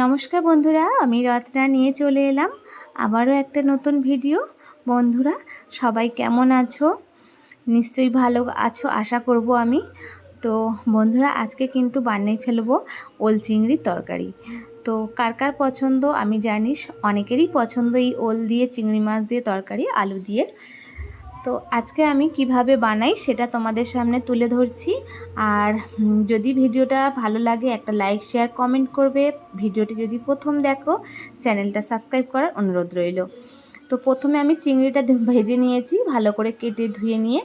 নমস্কার বন্ধুরা, আমি রত্না নিয়ে চলে এলাম আবারও একটা নতুন ভিডিও। বন্ধুরা, সবাই কেমন আছো? নিশ্চয়ই ভালো আছো, আশা করব আমি। তো বন্ধুরা, আজকে কিন্তু বানিয়ে ফেলব ওল চিংড়ির তরকারি। তো কার কার পছন্দ আমি জানিস অনেকেরই পছন্দ এই ওল দিয়ে, চিংড়ি মাছ দিয়ে তরকারি, আলু দিয়ে। তো আজকে আমি কীভাবে বানাই সেটা তোমাদের সামনে তুলে ধরছি। আর যদি ভিডিওটা ভালো লাগে, একটা লাইক শেয়ার কমেন্ট করবে। ভিডিওটি যদি প্রথম দেখো, চ্যানেলটা সাবস্ক্রাইব করার অনুরোধ রইল। তো প্রথমে আমি চিংড়িটা ভেজে নিয়েছি, ভালো করে কেটে ধুয়ে নিয়ে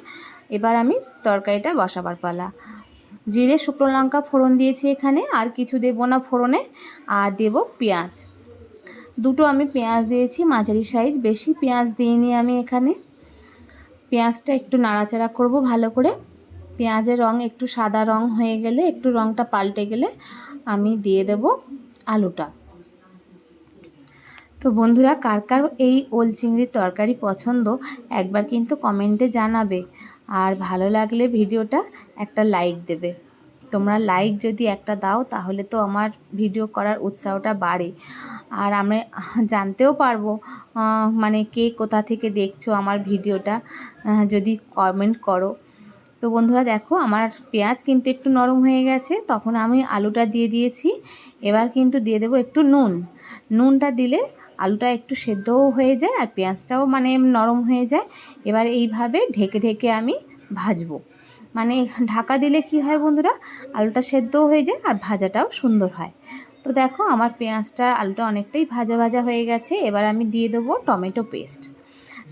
এবার আমি তরকারিটা বসাবার পালা। জিরে, শুকনো লঙ্কা ফোড়ন দিয়েছি এখানে, আর কিছু দেবো না ফোড়নে, আর দেব পেঁয়াজ। দুটো আমি পেঁয়াজ দিয়েছি, মাঝারি সাইজ বেশি পেঁয়াজ দিইনি আমি এখানে। পেঁয়াজটা একটু নাড়াচাড়া করব ভালো করে। পেঁয়াজের রং একটু সাদা রং হয়ে গেলে, একটু রংটা পাল্টে গেলে আমি দিয়ে দেব আলুটা। তো বন্ধুরা, কার কার এই ওল চিংড়ির তরকারি পছন্দ, একবার কিন্তু কমেন্টে জানাবে। আর ভালো লাগলে ভিডিওটা একটা লাইক দেবে। তোমরা লাইক যদি একটা দাও, তাহলে তো আমার ভিডিও করার উৎসাহটা বাড়ে। আর আমরা জানতেও পারব মানে কে কোথা থেকে দেখছ আমার ভিডিওটা যদি কমেন্ট করো। তো বন্ধুরা দেখো, আমার পেঁয়াজ কিন্তু একটু নরম হয়ে গেছে, তখন আমি আলুটা দিয়ে দিয়েছি। এবার কিন্তু দিয়ে দেবো একটু নুন। নুনটা দিলে আলুটা একটু সেদ্ধও হয়ে যায়, আর পেঁয়াজটাও মানে নরম হয়ে যায়। এবার এইভাবে ঢেকে ঢেকে আমি ভাজবো। মানে ঢাকা দিলে কি হয় বন্ধুরা? আলুটা সেদ্ধও হয়ে যায় আর ভাজাটাও সুন্দর হয়। তো দেখো, আমার পেঁয়াজটা, আলুটা অনেকটাই ভাজা ভাজা হয়ে গেছে। এবার আমি দিয়ে দেবো টমেটো পেস্ট।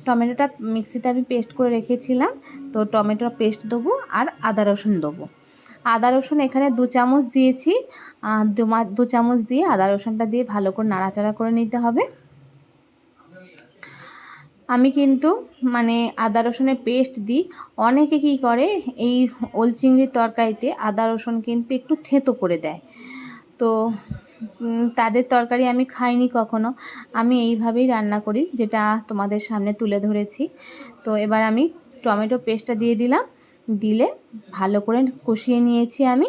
টমেটোটা মিক্সিতে আমি পেস্ট করে রেখেছিলাম। তো টমেটো পেস্ট দেবো আর আদা রসুন দেবো। আদা রসুন এখানে দু চামচ দিয়েছি। দু চামচ দিয়ে আদা রসুনটা দিয়ে ভালো করে নাড়াচাড়া করে নিতে হবে। আমি কিন্তু মানে আদা রসুনের পেস্ট দিই। অনেকে কি করে, এই ওল চিংড়ির তরকারিতে আদা রসুন কিন্তু একটু থেঁতো করে দেয়। তো তাদের তরকারি আমি খাইনি কখনো। আমি এইভাবেই রান্না করি, যেটা তোমাদের সামনে তুলে ধরেছি। তো এবার আমি টমেটো পেস্টটা দিয়ে দিলাম। দিলে ভালো করে কষিয়ে নিয়েছি আমি।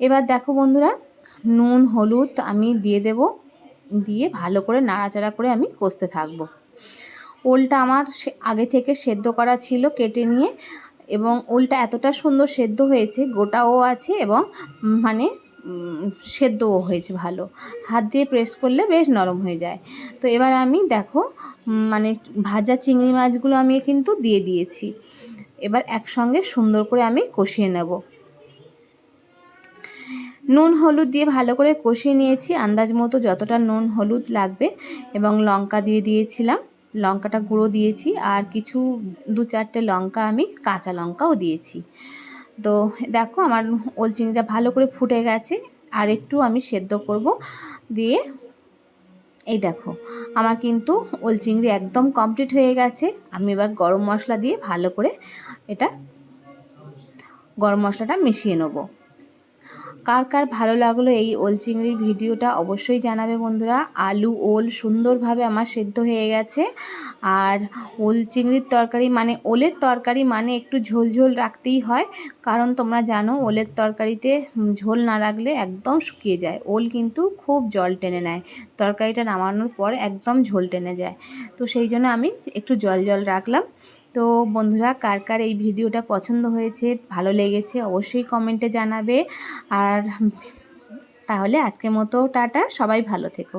এবার দেখো বন্ধুরা, নুন, হলুদ আমি দিয়ে দেব। দিয়ে ভালো করে নাড়াচাড়া করে আমি কষতে থাকব। ওলটা আমার আগে থেকে সেদ্ধ করা ছিল কেটে নিয়ে এবং ওলটা এতটা সুন্দর সেদ্ধ হয়েছে, গোটাও আছে এবং মানে সেদ্ধও হয়েছে ভালো। হাত দিয়ে প্রেস করলে বেশ নরম হয়ে যায়। তো এবার আমি দেখো মানে ভাজা চিংড়ি মাছগুলো আমি কিন্তু দিয়ে দিয়েছি। এবার একসঙ্গে সুন্দর করে আমি কষিয়ে নেব। নুন, হলুদ দিয়ে ভালো করে কষিয়ে নিয়েছি। আন্দাজ মতো যতটা নুন, হলুদ লাগবে এবং লঙ্কা দিয়ে দিয়েছিলাম। লঙ্কাটা গুঁড়ো দিয়েছি আর কিছু দু চারটে লঙ্কা আমি, কাঁচা লঙ্কাও দিয়েছি। তো দেখো আমার ওল চিংড়িটা ভালো করে ফুটে গেছে, আর একটু আমি সেদ্ধ করব দিয়ে, এই দেখো আমার কিন্তু ওল চিংড়ি একদম কমপ্লিট হয়ে গেছে। আমি এবার গরম মশলা দিয়ে ভালো করে এটা গরম মশলাটা মিশিয়ে নেব। কার কার ভালো লাগল এই ওল চিংড়ির ভিডিওটা অবশ্যই জানাবে বন্ধুরা। আলু, ওল সুন্দরভাবে আমার সেদ্ধ হয়ে গেছে। আর ওল চিংড়ির তরকারি মানে ওলের তরকারি মানে একটু ঝোল ঝোল রাখতেই হয়। কারণ তোমরা জানো, ওলের তরকারিতে ঝোল না রাখলে একদম শুকিয়ে যায়। ওল কিন্তু খুব জল টেনে নেয়। তরকারিটা নামানোর পর একদম ঝোল টেনে যায়। তো সেই জন্য আমি একটু জল জল রাখলাম। তো বন্ধুরা, কার কার এই ভিডিওটা পছন্দ হয়েছে, ভালো লেগেছে, অবশ্যই কমেন্টে জানাবে। আর তাহলে আজকের মতো টাটা, সবাই ভালো থেকো।